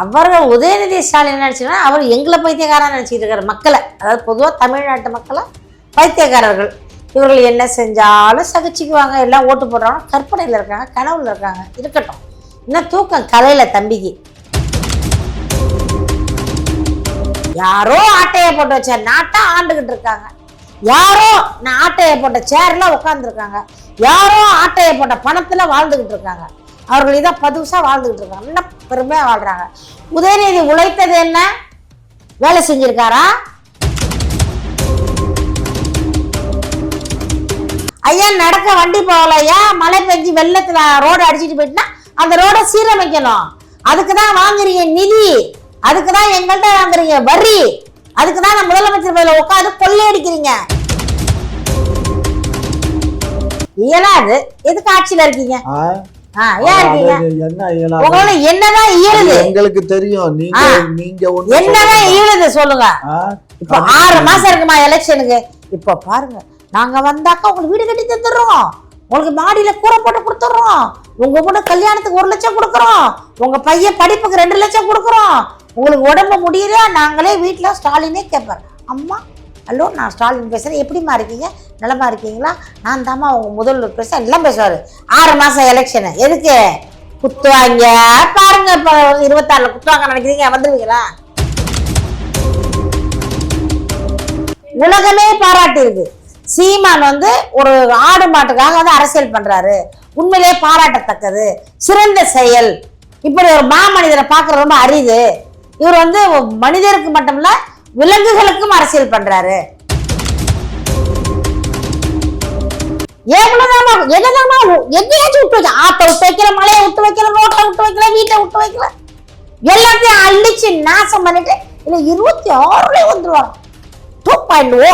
அவர்கள் உதயநிதி ஸ்டாலின் என்ன நினச்சிங்கன்னா அவர் எங்களை பைத்தியக்காரன் நினச்சிட்டு இருக்கார் மக்களை. அதாவது பொதுவாக தமிழ்நாட்டு மக்களை பைத்தியக்காரர்கள். இவர்கள் என்ன செஞ்சாலும் சகிச்சுக்குவாங்க எல்லாம் ஓட்டு போடுறாங்க கற்பனையில் இருக்காங்க கனவுல இருக்காங்க இருக்கட்டும். இன்னும் தூக்கம் கலையில் தம்பிக்கு. யாரோ ஆட்டையை போட்டு வச்ச நாட்டை ஆண்டுகிட்டு இருக்காங்க. யாரோ நான் ஆட்டையை போட்ட சேர்ல உட்காந்துருக்காங்க யாரோ ஆட்டையை போட்ட பணத்தில் வாழ்ந்துக்கிட்டு இருக்காங்க. அவர்கள் இதை பதுசாக வாழ்ந்துக்கிட்டு இருக்காங்க. நல்ல பெருமையா வாழ்றாங்க. உதயநிதி உழைத்தது என்ன? வேலை செஞ்சிருக்காரா? ஐயா நடக்க வண்டி போகலையா மழை பெஞ்சு வெள்ளத்துல ரோடு அடிச்சிட்டு போயிட்டுனா அந்த ரோடை சீரமைக்கணும். அதுக்கு தான் வாங்குறீங்க நிதி. அதுக்கு தான் எங்கள்கிட்ட வாங்குறீங்க வரி. அதுக்கு தான் நான் முதலமைச்சர் பையில உட்காந்து கொள்ளையடிக்கிறீங்க இயலாது. எதுக்கு ஆட்சியில இருக்கீங்க? என்னதான் இயலுது? எங்களுக்கு தெரியும். நீங்க என்னதான் இயலுது சொல்லுங்க? இப்போ ஆறு மாசம் இருக்குமா எலெக்ஷனுக்கு? இப்போ பாருங்க நாங்க வந்தாக்கா உங்களுக்கு வீடு கட்டி தந்துடுறோம். உங்களுக்கு மாடியில கூரை போட்டு கொடுத்துட்றோம். உங்க கூட கல்யாணத்துக்கு ஒரு லட்சம் கொடுக்குறோம். உங்க பையன் படிப்புக்கு ரெண்டு லட்சம் கொடுக்குறோம். உங்களுக்கு உடம்பு முடியல நாங்களே வீட்டில் ஸ்டாலினே கேட்பார் அம்மா ஹலோ நான் ஸ்டாலின் பேசுகிறேன் எப்படிம்மா இருக்கீங்க? நலமா இருக்கீங்களா? நான் தாம்மா அவங்க முதல்வர் பேசுகிறேன் எல்லாம் பேசுவார். ஆறு மாதம் எலெக்ஷனு எதுக்கு? குத்துவாங்க பாருங்க இப்போ இருபத்தாறில் குத்துவாங்க நினைக்கிறீங்க. வந்துடுவீங்களா உலகமே பாராட்டி இருக்கு சீமான் வந்து ஒரு ஆடு மாட்டுக்காக வந்து அரசியல் பண்றாரு. உண்மையிலேயே பாராட்டத்தக்கது. சிறந்த செயல். இப்படி ஒரு மாமனிதரை பார்க்கறது ரொம்ப அரிது. இவர் வந்து மனிதருக்கு மட்டுமல்ல விலங்குகளுக்கும் அரசியல் பண்றாரு. எவ்வளவுதாம்மா என்னதாம்மா எங்கேயாச்சும் விட்டு வைக்க ஆட்டை விட்டு வைக்கல மலையை விட்டு வைக்கல ரோட்டை விட்டு வைக்கல வீட்டை விட்டு வைக்கல. எல்லாத்தையும் அழிச்சு நாசம் பண்ணிட்டு இல்ல இருபத்தி ஆறுல வந்துருவாங்க டூ பாயிண்ட் ஓ.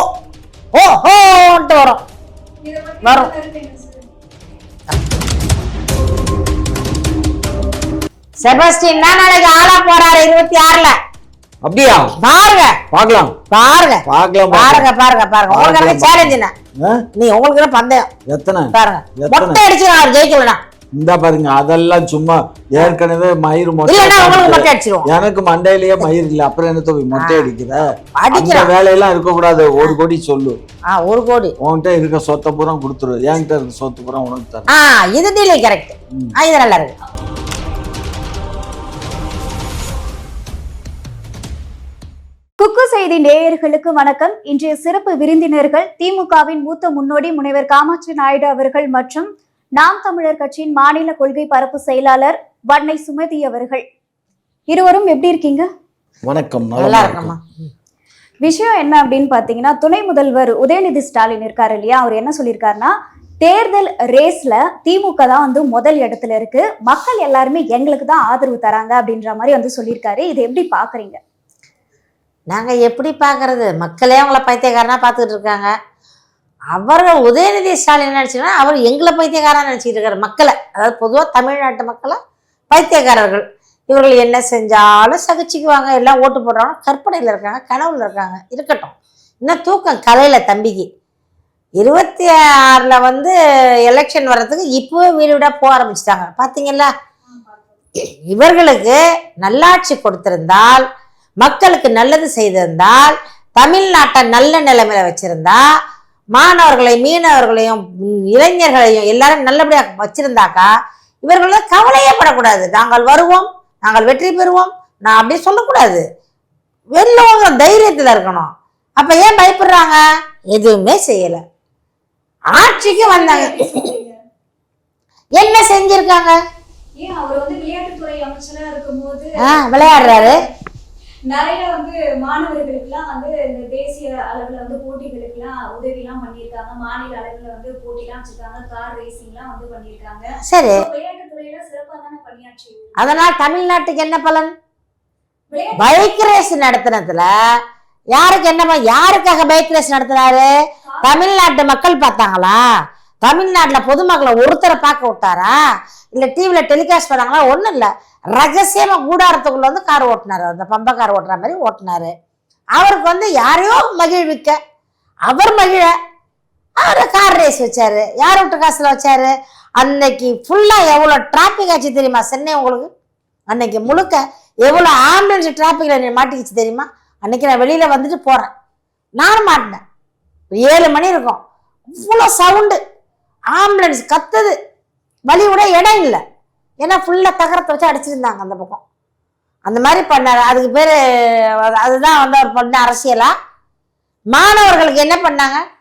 ஓ ஹோன்ட்டு வரும். வரும். செபஸ்டின் தான் நாளைக்கு ஆளா போறாரு இருபத்தி ஆறுல. அப்படியா? பாருங்க. பார்க்கலாம். பாருங்க. பார்க்கலாம் பாருங்க பாருங்க பாருங்க. உங்களுக்கு. சேலஞ்ச் என்ன? நீ உங்களுக்கு பந்தயம்? எத்தனை? பாருங்க? மொட்டை அடிச்சு அவர் ஜெயிக்கலனா இந்த பாருங்க அதெல்லாம் சும்மா ஏற்கனவே மயிர் மொட்டை எனக்கு மண்டையிலேயே மயிர் இல்ல அப்புறம் என்ன தோவி மொட்டை அடிக்கிற? அந்த அடிக்கிறான். வேலையெல்லாம் இருக்க கூடாது ஒரு கோடி சொல்லு. ஒரு கோடி. உன்கிட்ட இருக்க சொத்தை பூரா கொடுத்துரு. என்கிட்ட இருக்க சொத்து பூரா உனக்கு தரேன். இது டீலே கரெக்ட் இது நல்லா இருக்கு. குக்கு செய்தி நேயர்களுக்கு வணக்கம். இன்றைய சிறப்பு விருந்தினர்கள் திமுகவின் மூத்த முன்னோடி முனைவர் காமாட்சி நாயுடு அவர்கள் மற்றும் நாம் தமிழர் கட்சியின் மாநில கொள்கை பரப்பு செயலாளர் வன்னை சுமதி அவர்கள். இருவரும் எப்படி இருக்கீங்க? வணக்கம். நல்லா நலமா இருக்கம்மா. விஷயம் என்ன அப்படின்னு பாத்தீங்கன்னா துணை முதல்வர் உதயநிதி ஸ்டாலின் இருக்காரு இல்லையா? அவர் என்ன சொல்லியிருக்காருன்னா தேர்தல் ரேஸ்ல திமுக தான் வந்து முதல் இடத்துல இருக்கு. மக்கள் எல்லாருமே எங்களுக்கு தான் ஆதரவு தராங்க அப்படின்ற மாதிரி வந்து சொல்லியிருக்காரு. இதை எப்படி பாக்குறீங்க? நாங்கள் எப்படி பார்க்கறது மக்களே அவங்கள பைத்தியக்காரனாக பார்த்துக்கிட்டு இருக்காங்க. அவர்கள் உதயநிதி ஸ்டாலின் நினச்சிங்கன்னா அவர் எங்களை பைத்தியக்காரன் நினச்சிக்கிட்டு இருக்காரு மக்களை. அதாவது பொதுவாக தமிழ்நாட்டு மக்களை பைத்தியக்காரர்கள். இவர்கள் என்ன செஞ்சாலும் சகிச்சுக்குவாங்க எல்லாம் ஓட்டு போடுறாங்க கற்பனையில் இருக்காங்க கனவுல இருக்காங்க இருக்கட்டும். இன்னும் தூக்கம் கலையில் தம்பிக்கு. இருபத்தி ஆறில் வந்து எலெக்ஷன் வர்றதுக்கு இப்போவே வீடு வீடாக போக ஆரம்பிச்சிட்டாங்க. பார்த்தீங்களா இவர்களுக்கு நல்லாட்சி கொடுத்திருந்தால் மக்களுக்கு நல்லது செய்திருந்தால் தமிழ்நாட்டை நல்ல நிலைமையில வச்சிருந்தா மாணவர்களை மீனவர்களையும் இளைஞர்களையும் எல்லாரும் நல்லபடியாக வச்சிருந்தாக்கா இவர்கள் கவலையே படக்கூடாது. நாங்கள் வருவோம் நாங்கள் வெற்றி பெறுவோம் நான் அப்படி சொல்லக்கூடாது. வெல்லுவோங்கிற தைரியத்தில் இருக்கணும். அப்ப ஏன் பயப்படுறாங்க? எதுவுமே செய்யல. ஆட்சிக்கு வந்தாங்க. என்ன செஞ்சிருக்காங்க? விளையாடுறாரு. நிறைய வந்து மாணவர்களுக்கெல்லாம் வந்து இந்த தேசிய அளவுல வந்து போட்டிகளுக்கெல்லாம் உதவி எல்லாம் பண்ணியிருக்காங்க. மாநில அளவுல வந்து போட்டி எல்லாம் வச்சிருக்காங்க. கார் ரேசிங் எல்லாம் வந்து பண்ணியிருக்காங்க. சரி. விளையாட்டுத்துறையில சிறப்பா தானே பணியாற்றி அதனால் தமிழ்நாட்டுக்கு என்ன பலன்? பைக் ரேஸ் நடத்தினதுல யாருக்கு என்ன ப- யாருக்காக பைக் ரேஸ் நடத்தினாரு? தமிழ்நாட்டு மக்கள் பார்த்தாங்களா? தமிழ்நாட்டில் பொதுமக்களை ஒருத்தரை பார்க்க விட்டாரா? இல்லை டிவியில் டெலிகாஸ்ட் பண்ணாங்களா ஒன்றும் இல்லை. ரகசியமாக கூடாரத்துக்குள்ள வந்து கார் ஓட்டினார் அந்த பம்ப கார் ஓட்டுற மாதிரி ஓட்டினாரு. அவருக்கு வந்து யாரையோ மகிழ்விக்க. அவர் மகிழ. அவர் கார் ரேஸ் வச்சார். யார் விட்டு காசில் வச்சார்? அன்னைக்கு ஃபுல்லாக எவ்வளோ டிராஃபிக் ஆச்சு தெரியுமா? சென்னை உங்களுக்கு? அன்னைக்கு முழுக்க எவ்வளோ ஆம்புலன்ஸ் டிராஃபிக்கில் நீ மாட்டிக்கிச்சு தெரியுமா? அன்னைக்கு நான் வெளியில் வந்துட்டு போகிறேன் நானும் மாட்டினேன். ஏழு மணி இருக்கும். இவ்வளோ சவுண்டு ஆம்புலன்ஸ் கத்துது. வழி விட இடம் இல்லை. ஏன்னா ஃபுல்லாக தகரத்தை வச்சு அடிச்சிருந்தாங்க அந்த பக்கம். அந்த மாதிரி பண்ணாரு. அதுக்கு பேர் அதுதான் வந்து அவர் பண்ண அரசியலா? மாணவர்களுக்கு என்ன பண்ணாங்க?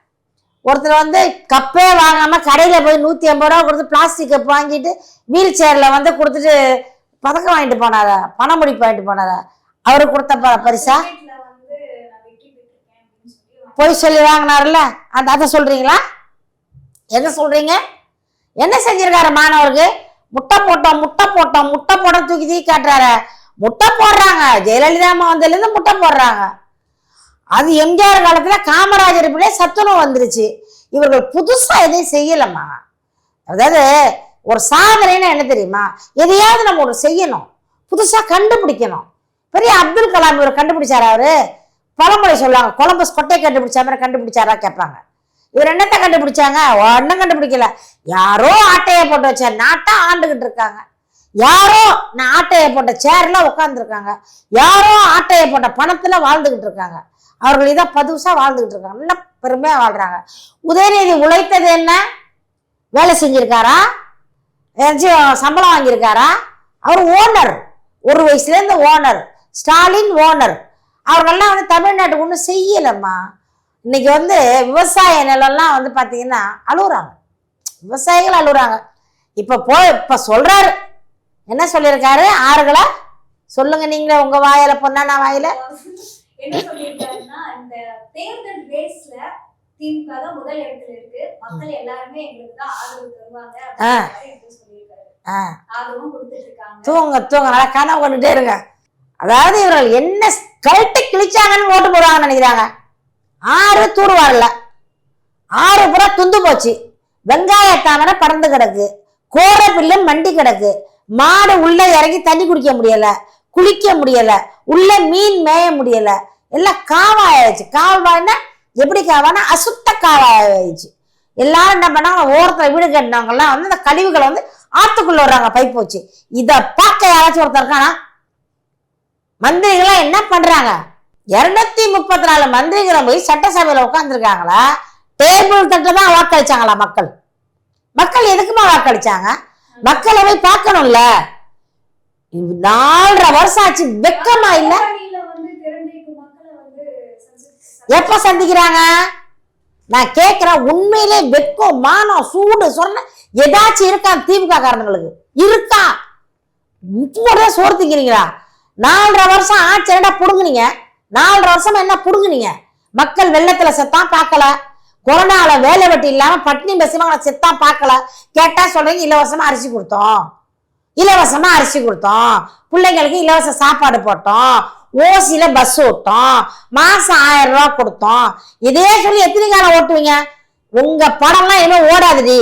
ஒருத்தர் வந்து கப்பே வாங்காம கடையில் போய் நூற்றி ஐம்பது ரூபா கொடுத்து பிளாஸ்டிக் கப் வாங்கிட்டு வீல் சேரில் வந்து கொடுத்துட்டு பதக்கம் வாங்கிட்டு போனாரா? பணமுடிப்பு வாங்கிட்டு போனாரா? அவருக்கு கொடுத்த ப- பரிசா? போய் சொல்லி வாங்கினார்ல அந்த அதை சொல்றீங்களா? என்ன சொல்றீங்க? என்ன செஞ்சிருக்காரு மாணவருக்கு? முட்டை போட்டோம் முட்டை போட்டோம் முட்டை போட தூக்கி தூக்கி காட்டுறாரு. முட்டை போடுறாங்க. ஜெயலலிதா அம்மா வந்ததுலேருந்து முட்டை போடுறாங்க. அது எம்ஜிஆர் காலத்தில் காமராஜர் பிள்ளை சத்துணவு வந்துருச்சு. இவர்கள் புதுசாக எதையும் செய்யலம்மா. அதாவது ஒரு சாதனைன்னா என்ன தெரியுமா? எதையாவது நம்ம ஒரு செய்யணும். புதுசாக கண்டுபிடிக்கணும். பெரிய அப்துல் கலாம் இவர் கண்டுபிடிச்சாரா அவரு? பழமொழி சொல்லுவாங்க. கொலம்பஸ் கொட்டை கண்டுபிடிச்சா மாதிரி கண்டுபிடிச்சாரா கேட்பாங்க. இவர் என்னத்தை கண்டுபிடிச்சாங்க? ஒன்றும் கண்டுபிடிக்கல. யாரோ ஆட்டையை போட்டு வச்ச நாட்டை ஆண்டுகிட்டு இருக்காங்க. யாரோ நான் ஆட்டையை போட்ட சேர்ல உட்காந்துருக்காங்க யாரோ ஆட்டையை போட்ட பணத்துல வாழ்ந்துகிட்டு இருக்காங்க. அவர்கள் இதை பதுசா வாழ்ந்துகிட்டு இருக்காங்க. நல்லா பெருமையா வாழ்றாங்க. உதயநிதி உழைத்தது என்ன? வேலை செஞ்சிருக்காரா? ஏதாச்சும் சம்பளம் வாங்கியிருக்காரா? அவர் ஓனர் ஒரு வயசுலேருந்து ஓனர் ஸ்டாலின் ஓனர் அவர்கள்லாம் வந்து தமிழ்நாட்டுக்கு ஒன்றும் செய்யலம்மா. இன்னைக்கு வந்து விவசாய நிலம்லாம் வந்து பார்த்தீங்கன்னா அழுகுறாங்க விவசாயிகள் அழுகுறாங்க இப்போ போய் இப்போ சொல்றாரு. என்ன சொல்லியிருக்காரு? ஆறுகளா? சொல்லுங்க நீங்களே உங்க வாயில பொண்ணானா வாயில. என்ன சொல்லியிருக்காருன்னா இந்த தேர்தல் ரேஸ்ல திமுக தான் முதல் இடத்துல இருக்கு. மக்கள் எல்லாருமே எங்களுக்கு தான் ஆதரவு தருவாங்க ஆ. அப்படிங்கிற மாதிரி எங்களுக்கு சொல்லியிருக்காரு. ஆ. ஆதரவும் கொடுத்துட்டு இருக்காங்க தூங்க தூங்க நல்லா கனவு கொண்டுட்டே இருங்க. அதாவது இவர்கள் என்ன கழட்டி கிழிச்சாங்கன்னு ஓட்டு போடுவாங்கன்னு நினைக்கிறாங்க. ஆறு தூர் வரல. ஆறு புறா துந்து போச்சு. வெங்காய தாமரை பறந்து கிடக்கு. கோர பில்லு மண்டி கிடக்கு. மாடு உள்ள இறங்கி தண்ணி குடிக்க முடியல. குளிக்க முடியல. உள்ள மீன் மேய முடியல. எல்லாம் காவாயாச்சு காவாய்னா எப்படி காவானா? அசுத்த காவாயாச்சு எல்லாரும் என்ன பண்ணாங்க? ஓரத்தில் வீடு கட்டினவங்கலாம் வந்து அந்த கழிவுகளை வந்து ஆத்துக்குள்ள வர்றாங்க பைப் வச்சு இதை பார்க்க யாராச்சும் ஒருத்தர் இருக்கானா? மந்திரிகளாம் என்ன பண்றாங்க? இருநூத்தி முப்பத்தி நாலு மந்திரிகளை போய் சட்டசபையில் உட்காந்துருக்காங்களா டேபிள் தட்டு தான் வாக்களிச்சாங்களா மக்கள்? மக்கள் எதுக்குமா வாக்களிச்சாங்க? மக்களை போய் பார்க்கணும்ல. இது நாலரை வருஷம் ஆச்சு வெக்கமா இல்ல. எப்ப சந்திக்கிறாங்க? நான் கேட்கிறேன் உண்மையிலே வெக்கம் மானம் சூடு சொன்ன ஏதாச்சும் இருக்கா திமுக காரணங்களுக்கு இருக்கா. இப்போதான் சோறு திங்கிறீங்களா? நாலரை வருஷம் ஆச்சு என்னடா புடுங்குனீங்க? நாலரை வருஷமா என்ன புடுங்குனீங்க? மக்கள் வெள்ளத்துல செத்தான் பார்க்கல. கொரோனால வேலை வெட்டி இல்லாம பட்னி பசிமா செத்தான் பார்க்கல. கேட்டா சொல்றீங்க இலவசமா அரிசி கொடுத்தோம். இலவசமா அரிசி கொடுத்தோம். பிள்ளைங்களுக்கு இலவச சாப்பாடு போட்டோம். ஓசியில பஸ் ஓட்டோம். மாசம் ஆயிரம் ரூபா கொடுத்தோம். இதே சொல்லி எத்தனை காலம் ஓட்டுவீங்க? உங்க படம்லாம் இனிமே ஓடாதுடி.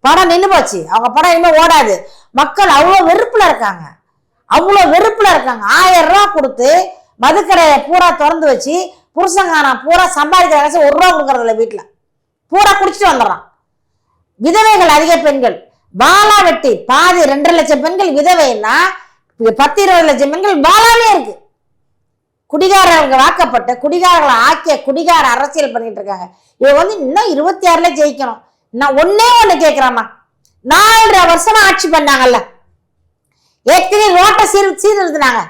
படம் நின்று போச்சு. அவங்க படம் இனிமே ஓடாது. மக்கள் அவ்வளோ வெறுப்புல இருக்காங்க. அவ்வளோ வெறுப்புல இருக்காங்க. ஆயிரம் ரூபா கொடுத்து மதுக்கடையை பூரா திறந்து வச்சு புருஷங்காரன் பூரா சம்பாதிக்கிற காசு ஒரு ரூபா கொடுக்கறதில்ல வீட்டில் பூரா குடிச்சிட்டு வந்துடுறான். விதவைகள் அதிக பெண்கள். பாலா வெட்டி பாதி ரெண்டரை லட்சம் பெண்கள் விதவைன்னா பத்து இருபது லட்சம் பெண்கள் பாலாலே இருக்கு. குடிகாரர்களுக்கு வாக்கப்பட்டு குடிகாரர்களை ஆக்கிய குடிகார அரசியல் பண்ணிட்டு இருக்காங்க. இவங்க வந்து இன்னும் இருபத்தி ஆறுல ஜெயிக்கணும். நான் ஒன்னே ஒன்று கேக்குறாமா நாலரை வருஷமா ஆட்சி பண்ணாங்கல்ல. ஏற்கனவே ரோட்டை சீர் சீர்திருத்தினாங்க.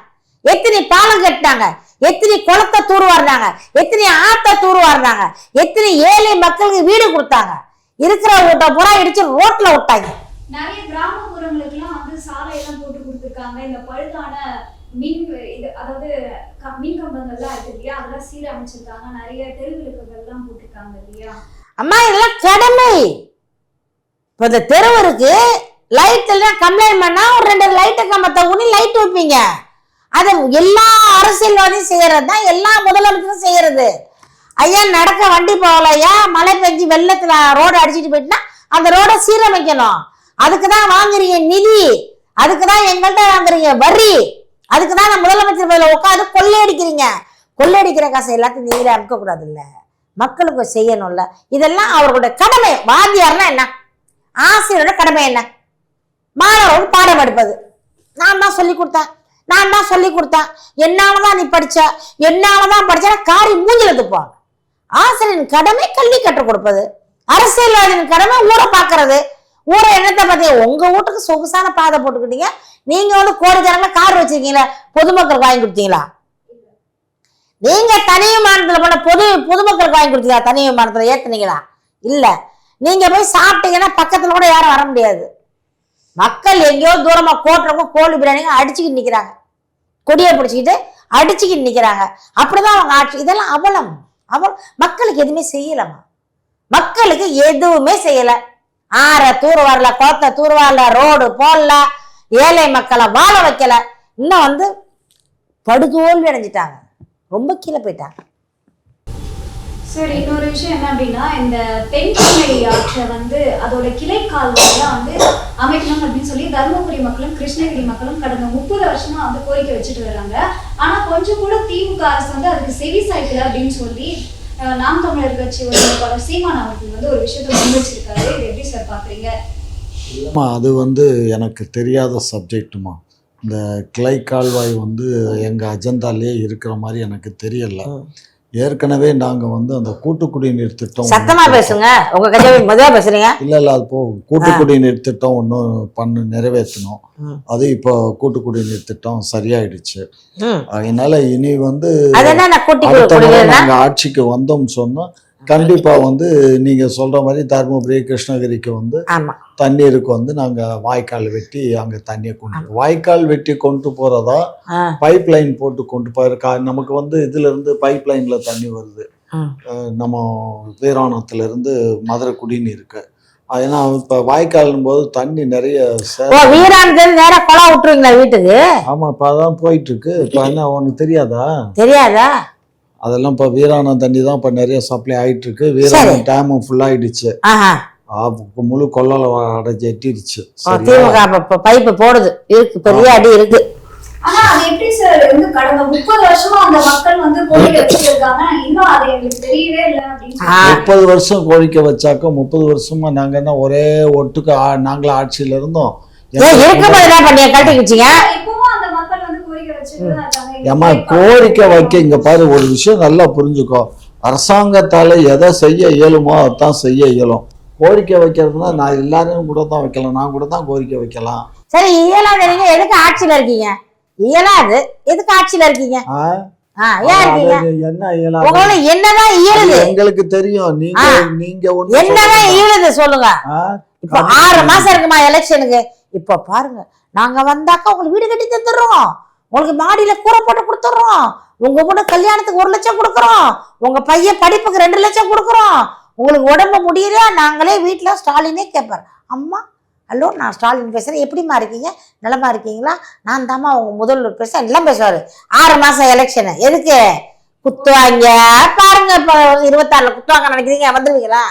எத்தனை பாலம் கட்டினாங்க? எத்தனை குளத்தை தூர்வாரினாங்க? எத்தனை ஆத்த தூர்வாரினாங்க? எத்தனை ஏழை மக்களுக்கு வீடு கொடுத்தாங்க? இருக்கிற வீட்டை பூரா இடிச்சு ரோட்ல விட்டாங்க. நிறைய கிராமப்புறங்களுக்கு எல்லாம் வந்து சாலை எல்லாம் போட்டு கொடுத்துருக்காங்க. இந்த பழுதான மின் இது அதாவது மின் கம்பங்கள்லாம் இருக்கு இல்லையா? அதெல்லாம் சீரமைச்சிருக்காங்க. நிறைய தெருவிளக்குகள் எல்லாம் போட்டிருக்காங்க இல்லையா? அம்மா இதெல்லாம் கடமை. இப்போ இந்த தெருவருக்கு லைட் எல்லாம் கம்ப்ளைண்ட் பண்ணா ஒரு ரெண்டு லைட்டு கம்பத்தை ஊனி லைட் வைப்பீங்க. அது எல்லா அரசியல்வாதியும் செய்யறது தான் எல்லா முதலமைச்சரும் செய்யறது. ஐயா நடக்க வண்டி போகலையா? மழை பெஞ்சு வெள்ளத்துல ரோடு அடிச்சிட்டு போயிட்டுனா அந்த ரோடை சீரமைக்கணும். அதுக்கு தான் வாங்குறீங்க நிதி. அதுக்கு தான் எங்கள்கிட்ட வாங்குறீங்க வரி. அதுக்கு தான் நான் முதலமைச்சர் பதில உட்காந்து கொள்ளையடிக்கிறீங்க. கொள்ளையடிக்கிற காசை எல்லாத்தையும் நீங்களே அமுக்க கூடாது இல்ல மக்களுக்கு செய்யணும்ல. இதெல்லாம் அவர்களுடைய கடமை. வாத்தியார்னா என்ன? ஆசிரியரோட கடமை என்ன? மாணவர்கள் பாடம் எடுப்பது. நான் தான் சொல்லி கொடுத்தேன். நான் தான் சொல்லி கொடுத்தேன். என்னாலதான் நீ படிச்ச என்னாலதான் படிச்சா காரி மூஞ்சில துப்பாங்க ஆசிரியரின் கடமை கல்வி கற்றுக் கொடுப்பது. அரசியல்வாதியின் கடமை ஊரை பார்க்கறது. ஊரை என்னத்தை பார்த்தீங்க உங்க வீட்டுக்கு சொகுசான பாதை போட்டுக்கிட்டீங்க. நீங்க வந்து கோடிக்கணக்கில் கார் வச்சிருக்கீங்களா பொதுமக்களுக்கு வாங்கி கொடுத்தீங்களா? நீங்க தனி விமானத்துல போன பொது பொதுமக்களுக்கு வாங்கி கொடுத்தீங்களா? தனி விமானத்துல ஏத்துனீங்களா? இல்ல. நீங்க போய் சாப்பிட்டீங்கன்னா பக்கத்துல கூட யாரும் வர முடியாது. மக்கள் எங்கேயோ தூரமா கோட்டுறவங்க கோழி பிரியாணிங்க அடிச்சுக்கிட்டு நிக்கிறாங்க. கொடியை பிடிச்சிக்கிட்டு அடிச்சுக்கிட்டு நிற்கிறாங்க அப்படிதான் அவங்க ஆட்சி. இதெல்லாம் அவலம். அவல் மக்களுக்கு எதுவுமே செய்யலம்மா. மக்களுக்கு எதுவுமே செய்யலை. ஆற தூர் வரல குளத்தை தூர் வரல ரோடு போடல ஏழை மக்களை வாழ வைக்கல. இன்னும் வந்து படுதோல்வி அடைஞ்சிட்டாங்க. ரொம்ப கீழே போயிட்டாங்க. சரி இன்னொரு விஷயம் என்ன அப்படின்னா இந்த தென்கொங்கை ஆற்றை வந்து அதோட கிளை கால்வாயெல்லாம் வந்து அமைக்கணும் அப்படின்னு சொல்லி தருமபுரி மக்களும் கிருஷ்ணகிரி மக்களும் கடந்த முப்பது வருஷமா வந்து கோரிக்கை வச்சுட்டு வர்றாங்க. ஆனா கொஞ்சம் கூட திமுக அரசு வந்து அதுக்கு செவி சாய்க்கல அப்படின்னு சொல்லி நாம் தமிழர் கட்சியோட வேட்பாளர் சீமான் அவர்கள் வந்து ஒரு விஷயத்தை முன் வச்சிருக்காரு இது எப்படி சார் பாக்குறீங்க இல்லைம்மா அது வந்து எனக்கு தெரியாத சப்ஜெக்ட்டுமா. இந்த கிளை கால்வாய் வந்து எங்கள் அஜெண்டாலே இருக்கிற மாதிரி எனக்கு தெரியல. ஏற்கனவே நாங்கள் வந்து அந்த கூட்டு குடிநீர் திட்டம் சத்தமா பேசுங்க. உங்க கட்சியை மெதுவா பேசுறீங்க. இல்லை இல்லை அது போ கூட்டு குடிநீர் திட்டம் ஒன்று பண்ணு நிறைவேற்றணும். அது இப்போ கூட்டு குடிநீர் திட்டம் சரியாயிடுச்சு. அதனால இனி வந்து அடுத்த நாங்கள் ஆட்சிக்கு வந்தோம்னு சொன்னோம் கண்டிப்பாக வந்து நீங்கள் சொல்கிற மாதிரி தருமபுரி கிருஷ்ணகிரிக்கு வந்து ஆமா. தண்ணீருக்கு வந்து நாங்கள் வாய்க்கால் வெட்டி அங்கே தண்ணியை கொண்டு வாய்க்கால் வெட்டி கொண்டு போகிறதா ஆ, பைப் லைன் போட்டு கொண்டு போயிருக்கா நமக்கு வந்து இதுலேருந்து பைப் லைனில் தண்ணி வருது. நம்ம வீராணத்துலேருந்து மதுரை குடிநீருக்கு ஏன்னா இப்போ வாய்க்கால்னும் போது தண்ணி நிறைய வீராணத்துல குளம் விட்டுருவீங்களா வீட்டுக்கு? ஆமாம் இப்போ அதான் போயிட்டு இருக்கு. இப்போ என்ன உனக்கு தெரியாதா? தெரியாதா? அதெல்லாம் இப்போ வீராணம் தண்ணி தான் இப்போ நிறைய சப்ளை ஆயிட்டு இருக்கு வீராணம் டேமும் ஃபுல் ஆயிடுச்சு. ஆஹா. ஆ, இப்ப முழு கொள்ளால அடைஞ்சு எட்டிடுச்சு திமுக பைப்பு போடுது. இருக்கு பெரிய அடி இருக்கு. ஆனா அது எப்படி சார் வந்து கடந்த முப்பது வருஷமா அந்த மக்கள் வந்து கோரிக்கை வச்சாக்க முப்பது வருஷமா நாங்க என்ன ஒரே ஒட்டுக்கு நாங்களும் ஆட்சியில இருந்தோம்? இருக்கும்போது என்ன பண்ணிய? கட்டி வச்சீங்க ஏமா கோரிக்கை வைக்க இங்க பாரு ஒரு விஷயம் நல்லா புரிஞ்சுக்கோ. அரசாங்கத்தால எதை செய்ய இயலுமோ அதான் செய்ய இயலும். கோரிக்கை வைக்கிறதுனா நான் எல்லாரையும் கூட தான் வைக்கலாம் நான் கூட தான் கோரிக்கை வைக்கலாம். சரி இயலாத நீங்க எதுக்கு ஆட்சியில இருக்கீங்க? இயலாது. எதுக்கு ஆட்சியில இருக்கீங்க? எங்களுக்கு தெரியும். நீங்க. நீங்க என்னதான். இயலுது சொல்லுங்க? இப்போ ஆறு மாசம் இருக்குமா எலெக்ஷனுக்கு இப்போ பாருங்க நாங்க வந்தாக்கா உங்களுக்கு வீடு கட்டி தந்துடுறோம். உங்களுக்கு மாடியில கூரை போட்டு கொடுத்துட்றோம். உங்க கூட கல்யாணத்துக்கு ஒரு லட்சம் கொடுக்குறோம். உங்க பையன் படிப்புக்கு ரெண்டு லட்சம் கொடுக்குறோம். உங்களுக்கு உடம்பு முடியலையா? நாங்களே வீட்டில் ஸ்டாலினே கேட்பார். அம்மா ஹலோ நான் ஸ்டாலின் பேசுகிறேன் எப்படிம்மா இருக்கீங்க? நிலமா இருக்கீங்களா? நான் தாம்மா உங்க முதல்வர் பேசுகிறேன் எல்லாம் பேசுவார். ஆறு மாதம் எலெக்ஷனு எதுக்கு? குத்துவாங்க. பாருங்க இப்போ இருபத்தாறுல குத்துவாங்க நினைக்கிறீங்க. வந்துருவீங்களா?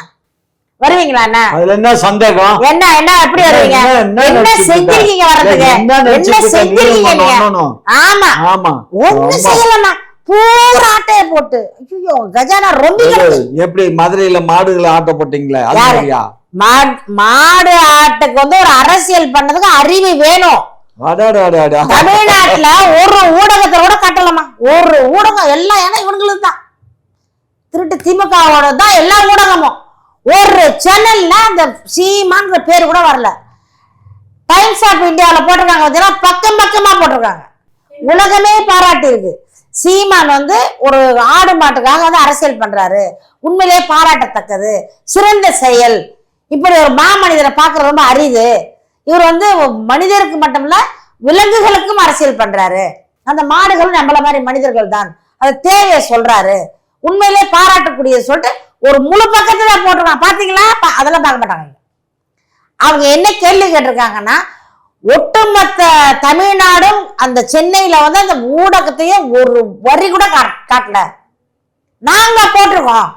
வருவீங்களா அண்ணா? அதுல என்ன சந்தேகம்? என்ன என்ன எப்படி வருவீங்க? என்ன- என்ன என்ன? செஞ்சிருக்கீங்க வர்றதுக்கு? என்ன என்ன? செஞ்சிருக்கீங்க நீங்க. ஆமா. ஆமா. ஒண்ணு. செய்யலண்ணா. பூரா ஆட்டைய போட்டு. ஐயோ கஜானா ரொம்ப எப்படி மதுரையில மாடுகளை ஆட்ட போட்டீங்களே? அது மாடு ஆட்டுக்கு வந்து ஒரு அரசியல் பண்ணதுக்கு அறிவு வேணும். தமிழ்நாட்டுல ஒரு ஊடகத்தை கூட கட்டலாமா ஒரு ஊடகம் எல்லாம் ஏன்னா இவங்களுக்கு தான் திருட்டு திமுகவோட தான் எல்லா ஊடகமும். ஒரு சேனல்ல அந்த சீமான்ற பேர் கூட வரல. டைம்ஸ் ஆஃப் இந்தியாவில் போட்டிருக்காங்க பார்த்தீங்கன்னா பக்கம் பக்கமாக போட்டிருக்காங்க. உலகமே பாராட்டி இருக்கு சீமான் வந்து ஒரு ஆடு மாட்டுக்காக வந்து அரசியல் பண்றாரு. உண்மையிலேயே பாராட்டத்தக்கது. சிறந்த செயல். இப்படி ஒரு மாமனிதரை பார்க்கறது ரொம்ப அரிது. இவர் வந்து மனிதருக்கு மட்டுமில்ல விலங்குகளுக்கும் அரசியல் பண்றாரு. அந்த மாடுகளும் நம்மள மாதிரி மனிதர்கள் தான் அது தேவையை சொல்றாரு. உண்மையிலே பாராட்டக்கூடிய சொல்லிட்டு ஒரு முழு பக்கத்துல போட்டிருக்காங்க பாத்தீங்களா? அதெல்லாம் பார்க்க மாட்டாங்க. அவங்க என்ன கேள்வி கேட்டிருக்காங்கன்னா ஒட்டுமொத்த தமிழ்நாடும் அந்த சென்னையில வந்து அந்த ஊடகத்தையே ஒரு வரி கூட காட்டல. நாங்க போட்டிருக்கோம்.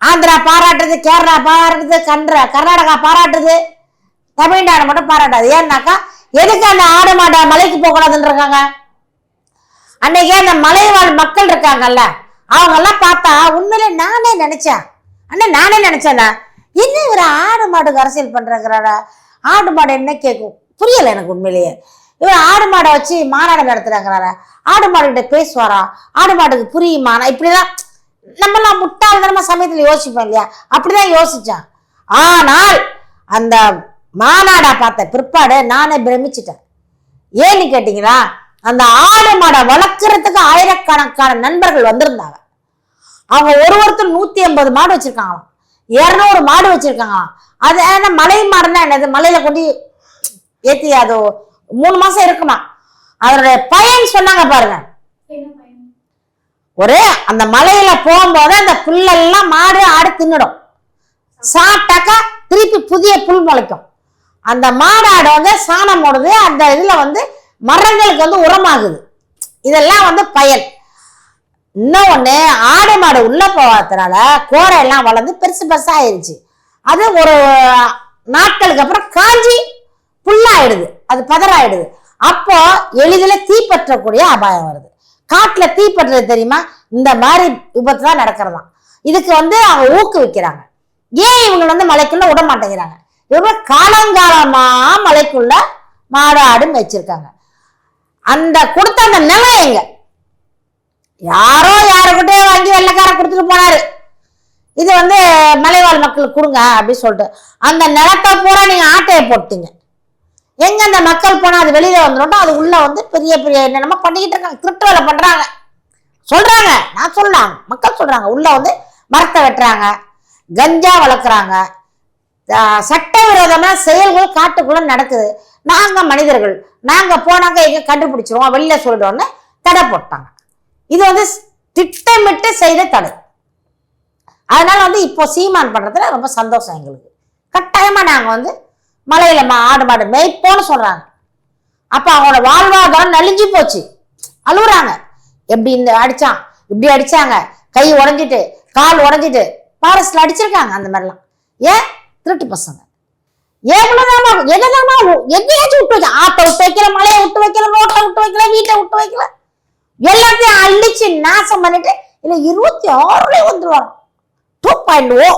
ஆந்திரா பாராட்டுது கேரளா பாராட்டுது கன்ற கர்நாடகா பாராட்டுது தமிழ்நாடு மட்டும் பாராட்டாது. ஏன்னாக்கா எதுக்கு அந்த ஆடு மாடை மலைக்கு போகக்கூடாதுன்னு இருக்காங்க? அன்னைக்கே அந்த மலைவாழ் மக்கள் இருக்காங்கல்ல? அவங்கெல்லாம் பார்த்தா உண்மையிலே நானே நினைச்சேன். அண்ணா நானே நினைச்சேன்னா என்ன இவர் ஆடு மாடுக்கு அரசியல் பண்றாங்கிறாரா ஆடு மாடு என்ன கேட்கும் புரியல எனக்கு உண்மையிலேயே. இவர் ஆடு மாடை வச்சு மாநாடு நடத்துறாங்கிறாரா ஆடு மாடுகிட்ட பேசுவாரா? ஆடு மாடுக்கு புரியுமா? நான் இப்படிதான் நம்மலாம் முட்டாள்தனமா சமயத்தில் யோசிப்போம் இல்லையா? அப்படிதான் யோசிச்சான். ஆனால் அந்த மாநாடா பார்த்த பிற்பாடு நானே பிரமிச்சிட்டேன். ஏன்னு கேட்டீங்களா? அந்த ஆடு மாடை வளர்க்கறதுக்கு ஆயிரக்கணக்கான நண்பர்கள் வந்திருந்தாங்க. அவங்க ஒரு ஒருத்தர் நூத்தி ஐம்பது மாடு வச்சிருக்காங்களாம். இரநூறு மாடு வச்சிருக்காங்களாம். அது ஏன்னா மலை மாடுன்னா என்னது? மலையில கொண்டு ஏத்தி அது மூணு மாசம் இருக்குமா? அதனுடைய பயன் சொன்னாங்க பாருங்க. ஒரு அந்த மலையில போகும்போது அந்த புல்லெல்லாம் மாடு ஆடு தின்னுடும். சாப்பிட்டாக்கா திருப்பி புதிய புல் முளைக்கும். அந்த மாடாடு வந்து சாணம் போடுது அந்த இதுல வந்து மரங்களுக்கு வந்து உரமாகுது. இதெல்லாம் வந்து பயன். இன்னொன்று ஆடு மாடு உள்ளே போகாததுனால கோரை எல்லாம் வளர்ந்து பெருசு பெருசாக ஆயிடுச்சு அது ஒரு நாட்களுக்கு அப்புறம் காஞ்சி புல்லாயிடுது. அது பதறாயிடுது. அப்போ எளிதில் தீப்பற்றக்கூடிய அபாயம் வருது. காட்டில் தீப்பற்றுறது தெரியுமா? இந்த மாதிரி விபத்து தான் நடக்கிறதாம். இதுக்கு வந்து அவங்க ஊக்குவிக்கிறாங்க. ஏன் இவங்க வந்து மலைக்குள்ள விட மாட்டேங்கிறாங்க? இவங்க காலங்காலமா மலைக்குள்ள மாடு ஆடு மேய்ச்சிருக்காங்க. அந்த கொடுத்த அந்த நிலம் எங்க? யாரோ யாருக்கிட்டே வாங்கி வெள்ளக்கார கொடுத்துட்டு போனாரு. இது வந்து மலைவாழ் மக்களுக்கு கொடுங்க அப்படின்னு சொல்லிட்டு. அந்த நிலத்தை பூரா நீங்கள் ஆட்டையை போட்டீங்க. எங்கே அந்த மக்கள் போனால் அது வெளியில் வந்துடும் அது உள்ளே வந்து பெரிய பெரிய என்னென்னமோ பண்ணிக்கிட்டு இருக்காங்க. திருட்டு வேலை பண்ணுறாங்க சொல்கிறாங்க நான் சொல்கிறாங்க மக்கள் சொல்கிறாங்க உள்ளே வந்து மரத்தை வெட்டுறாங்க. கஞ்சா வளர்க்குறாங்க. சட்டவிரோதமான செயல்கள் காட்டுக்குள்ளே நடக்குது. நாங்கள் மனிதர்கள். நாங்கள் போனாங்க எங்கே கண்டுபிடிச்சிருவோம். வெளியில் சொல்லிடுவோன்னு தடை போட்டாங்க. இது வந்து திட்டமிட்டு செய்த தடை. அதனால வந்து இப்போ சீமான் பண்றதுல ரொம்ப சந்தோஷம் எங்களுக்கு. கட்டாயமா நாங்க வந்து மலையில மா ஆடு மாடு மேய்ப்போன்னு சொல்றாங்க. அப்ப அவங்களோட வாழ்வாதாரம் நலிஞ்சு போச்சு. அழுகுறாங்க. எப்படி இந்த அடிச்சான்? இப்படி அடிச்சாங்க. கை உடஞ்சிட்டு கால் உடஞ்சிட்டு ஃபாரஸ்ட்ல அடிச்சிருக்காங்க அந்த மாதிரிலாம். ஏன்? திருட்டு பசங்க. எவ்வளவுதாம்மா என்னதாம்மா எங்கேயாச்சும் விட்டு வைக்க ஆட்டை விட்டு வைக்கல மலையை விட்டு வைக்கல ரோட்டை விட்டு வைக்கல வீட்டை விட்டு வைக்கல. எல்லாத்தையும் அழிச்சு நாசம் பண்ணிட்டு இல்ல இருபத்தி ஆறுலயே வந்துருவாங்க. டூ பாயிண்ட் ஓ.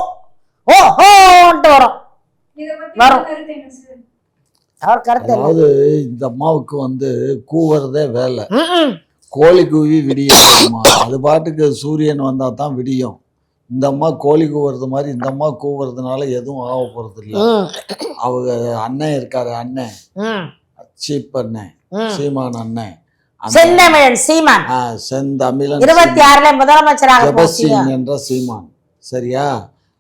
ஓ ஹோன்ட்டு வரும். வரும். அவர் கருத்து? அதாவது இந்த அம்மாவுக்கு வந்து கூவுறதே வேலை. கோழி கூவி விடியும் அது பாட்டுக்கு சூரியன் வந்தா தான் விடியும். இந்த அம்மா கோழி கூவுறது மாதிரி இந்த அம்மா கூவுறதுனால எதுவும் ஆக போறது இல்ல. அவங்க அண்ணன் இருக்காரு அண்ணன். சீப் அண்ணன். சீமான் அண்ணன். செந்தமிழன் சீமான். செந்தமிழன் இருபத்தி ஆறுல முதலமைச்சராக ஜெபஸ்டின் போச்சு என்ற சீமான். சரியா?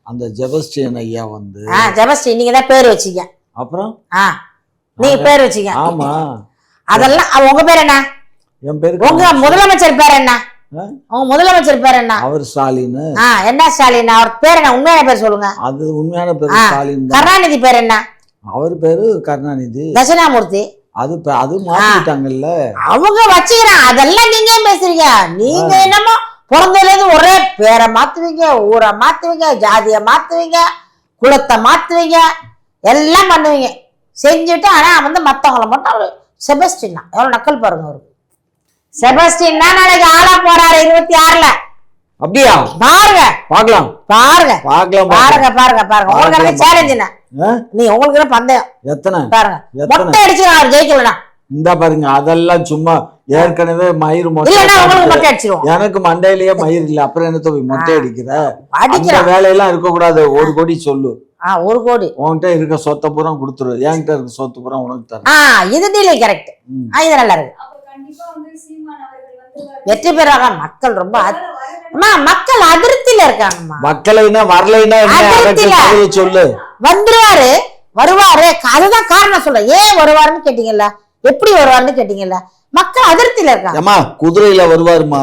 அந்த ஜெபஸ்டின் ஐயா வந்து ஜெபஸ்ரீ நீங்க தான் பேர் வச்சீங்க. அப்புறம்? ஆ நீங்க பேர் வச்சீங்க. ஆமா. அதெல்லாம் உங்க பேர் என்ன? என் பேரு உங்க முதலமைச்சர் பேர் என்ன? ஆ? உங்க முதலமைச்சர் பேர் என்ன? அவர் ஸ்டாலின். என்ன ஸ்டாலின்? அவர் பேர் என்ன? உண்மையான பேர் சொல்லுங்க. அது உண்மையான பேரு. ஸ்டாலின் கருணாநிதி பேர் என்ன? அவர் பேரு கருணாநிதி. தட்சிணாமூர்த்தி. அது ப- அது மாத்திட்டாங்கல்ல அவங்க வச்சுக்கிறாங்க. அதெல்லாம் நீங்க பேசுறீங்க. நீங்க என்னமோ பிறந்ததுல இருந்து ஒரே பேரை மாத்துவீங்க ஊரை மாத்துவீங்க ஜாதியை மாத்துவீங்க குலத்தை மாத்துவீங்க எல்லாம் பண்ணுவீங்க. செஞ்சுட்டு ஆனா வந்து மத்தவங்கள மட்டும் அவரு செபஸ்டின் தான் எவ்வளவு நக்கல் பாருங்க அவருக்கு செபஸ்டின் தான் நாளைக்கு ஆளா போறாரு இருபத்தி ஆறுல. அப்படியா? பாருங்க. பார்க்கலாம். பாருங்க. பார்க்கலாம் பாருங்க பார்க்கலாம். பாருங்க. பாருங்க உங்களுக்கு பார்க்கலாம். நீ உங்களுக்கு என்ன பந்தயம்? எத்தனை? பாருங்க. மொட்டை அடிச்சு அவர் ஜெயிக்கலனா இந்த பாருங்க அதெல்லாம் சும்மா ஏற்கனவே மயிர் எனக்கு மண்டையிலேயே மயிர் இல்ல. அப்புறம் என்ன தோவி மொட்டை அடிக்கிற? அந்த அடிக்கிறான். வேலையெல்லாம் இருக்க கூடாது ஒரு கோடி சொல்லு. ஆ ஒரு கோடி. உன்கிட்ட இருக்க சொத்தை பூரா கொடுத்துரு. என்கிட்ட இருக்க சொத்து பூரா உனக்கு தரேன். ஆ இது டீலிங் கரெக்ட் இது நல்லா இருக்கு. வெற்றி பெறாங்க மக்கள் ரொம்ப மக்கள் அதிருப்தியில இருக்காங்கம்மா. மக்களைனா வரலைன்னா சொல்லு. வந்துருவாரு வருவாரு. அதுதான் காரணம் சொல்றேன். ஏன் வருவாருன்னு கேட்டீங்கல்ல? எப்படி வருவாருன்னு கேட்டீங்கல்ல? மக்கள் அதிருப்தியில இருக்காங்க. குதிரையில வருவாருமா